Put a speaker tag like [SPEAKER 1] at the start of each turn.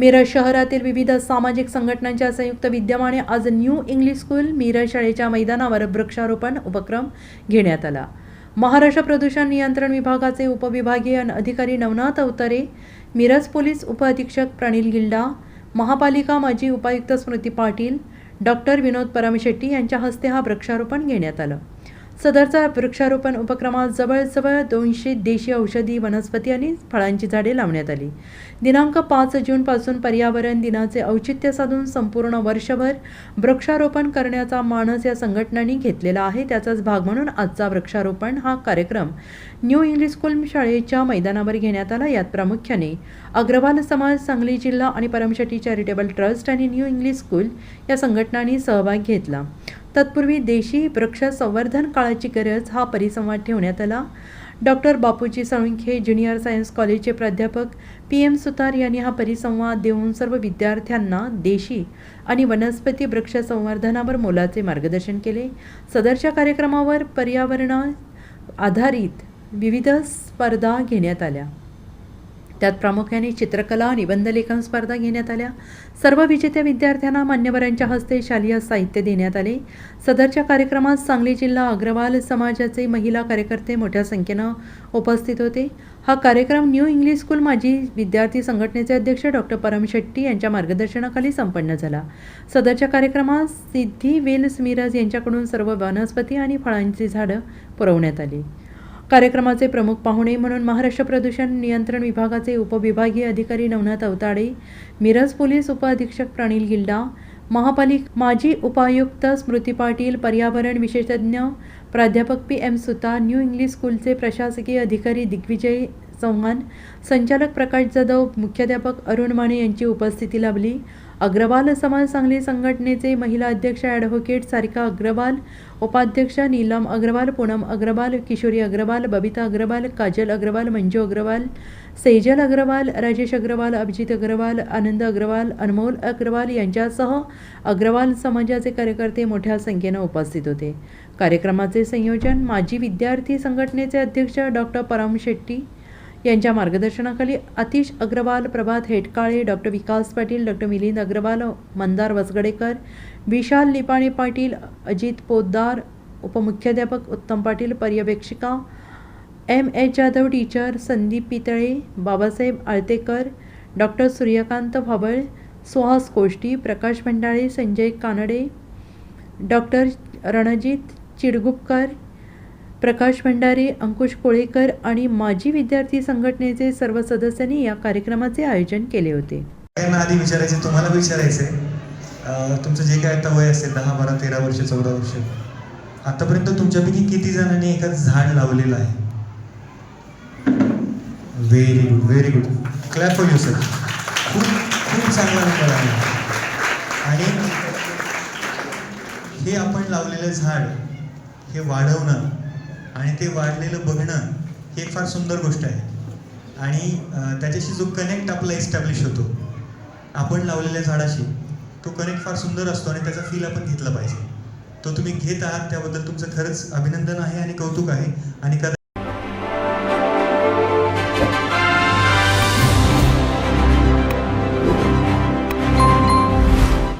[SPEAKER 1] मिरज शहरातील विविध सामाजिक संघटनांच्या संयुक्त विद्यमाने आज न्यू इंग्लिश स्कूल मिरज शाळेच्या मैदानावर वृक्षारोपण उपक्रम घेण्यात आला. महाराष्ट्र प्रदूषण नियंत्रण विभागाचे उपविभागीय अधिकारी नवनाथ अवतारे मिरज पोलीस उपअधीक्षक प्रणील गिल्डा महापालिका माजी उपायुक्त स्मृती पाटील डॉक्टर विनोद परमशेट्टी यांच्या हस्ते हा वृक्षारोपण घेण्यात आलं. सदरचा वृक्षारोपण उपक्रमात जवळजवळ दोनशे देशी औषधी वनस्पती आणि फळांची झाडे लावण्यात आली. दिनांक पाच जूनपासून पर्यावरण दिनाचे औचित्य साधून संपूर्ण वर्षभर वृक्षारोपण करण्याचा मानस या संघटनांनी घेतलेला आहे. त्याचाच भाग म्हणून आजचा वृक्षारोपण हा कार्यक्रम न्यू इंग्लिश स्कूल शाळेच्या मैदानावर घेण्यात आला. यात प्रामुख्याने अग्रवाल समाज सांगली जिल्हा आणि परमशेट्टी चॅरिटेबल ट्रस्ट आणि न्यू इंग्लिश स्कूल या संघटनांनी सहभाग घेतला. तत्पूर्वी देशी वृक्ष संवर्धन काळाची गरज हा परिसंवाद ठेवण्यात आला. Doctor Bapuji Salunkhe junior science कॉलेजचे प्राध्यापक पी एम सुतार यांनी हा परिसंवाद देऊन सर्व विद्यार्थ्यांना देशी आणि वनस्पती वृक्ष संवर्धनावर मोलाचे मार्गदर्शन केले. सदरच्या कार्यक्रमावर पर्यावरणा आधारित विविध स्पर्धा घेण्यात आल्या. त्यात प्रामुख्याने चित्रकला निबंधलेखन स्पर्धा घेण्यात आल्या. सर्व विजेत्या विद्यार्थ्यांना मान्यवरांच्या हस्ते शालेय साहित्य देण्यात आले. सदरच्या कार्यक्रमात सांगली जिल्हा अग्रवाल समाजाचे महिला कार्यकर्ते मोठ्या संख्येनं उपस्थित होते. हा कार्यक्रम न्यू इंग्लिश स्कूल माजी विद्यार्थी संघटनेचे अध्यक्ष डॉक्टर परम शेट्टी यांच्या मार्गदर्शनाखाली संपन्न झाला. सदरच्या कार्यक्रमात सिद्धी वेल्स स्मिरज यांच्याकडून सर्व वनस्पती आणि फळांची झाडं पुरवण्यात आली. कार्यक्रमाचे प्रमुख पाहुणे म्हणून महाराष्ट्र प्रदूषण नियंत्रण विभागाचे उपविभागीय अधिकारी नवनाथ अवताडे मिरज पोलीस उपअधीक्षक प्रणील गिल्डा महापालिक माजी उपायुक्त स्मृती पाटील पर्यावरण विशेषज्ञ प्राध्यापक P M Suta new English स्कूलचे प्रशासकीय अधिकारी दिग्विजय चौहान संचालक प्रकाश जाधव मुख्याध्यापक अरुण माने यांची उपस्थिती लाभली. अग्रवाल समाज सांगली संघटनेचे महिला अध्यक्ष ॲडव्होकेट सारिका अग्रवाल उपाध्यक्ष नीलम अग्रवाल पूनम अग्रवाल किशोरी अग्रवाल बबिता अग्रवाल काजल अग्रवाल मंजू अग्रवाल सेजल अग्रवाल राजेश अग्रवाल अभिजित अग्रवाल आनंद अग्रवाल अनमोल अग्रवाल यांच्यासह अग्रवाल समाजाचे कार्यकर्ते मोठ्या संख्येनं उपस्थित होते. कार्यक्रमाचे संयोजन माजी विद्यार्थी संघटनेचे अध्यक्ष डॉक्टर परम शेट्टी यांच्या मार्गदर्शनाखाली अतिश अग्रवाल प्रभात हेटकाळे डॉक्टर विकास पाटील डॉक्टर मिलिंद अग्रवाल मंदार वसगडेकर विशाल लिपाणे पाटील अजित पोद्दार उपमुख्याध्यापक Uttam Patil पर्यवेक्षिका M. H Jadhav teacher Sandeep Pitale Babasaheb Altekar doctor Suryakant Bhabal Suhas Koshti Prakash Bhandale Sanjay Kanade doctor Ranjit Chidgupkar Prakash Bhandare Ankush Kolekar आणि माजी विद्यार्थी संघटनेचे सर्व सदस्यांनी या कार्यक्रमाचे आयोजन केले होते.
[SPEAKER 2] आधी विचारायचे तुम्हाला विचारायचे तुमचं जे काय आता वय असेल दहा बारा तेरा वर्ष चौदा वर्ष आतापर्यंत तुमच्यापैकी किती जणांनी एखादं झाड लावलेलं आहे? Very good very good clap for you sir खूप खूप चांगला नंबर आहे. आणि हे आपण लावलेलं झाड हे वाढवणं आणि ते वाढलेलं बघणं ही एक फार सुंदर गोष्ट आहे. आणि त्याच्याशी जो कनेक्ट आपला इस्टॅब्लिश होतो आपण लावलेल्या झाडाशी तो कनेक्ट फार सुंदर असतो आणि त्याचा फील आपण घेतला पाहिजे. तो तुम्ही घेत आहात त्याबद्दल तुमचं खरंच अभिनंदन आहे आणि कौतुक आहे आणि कदा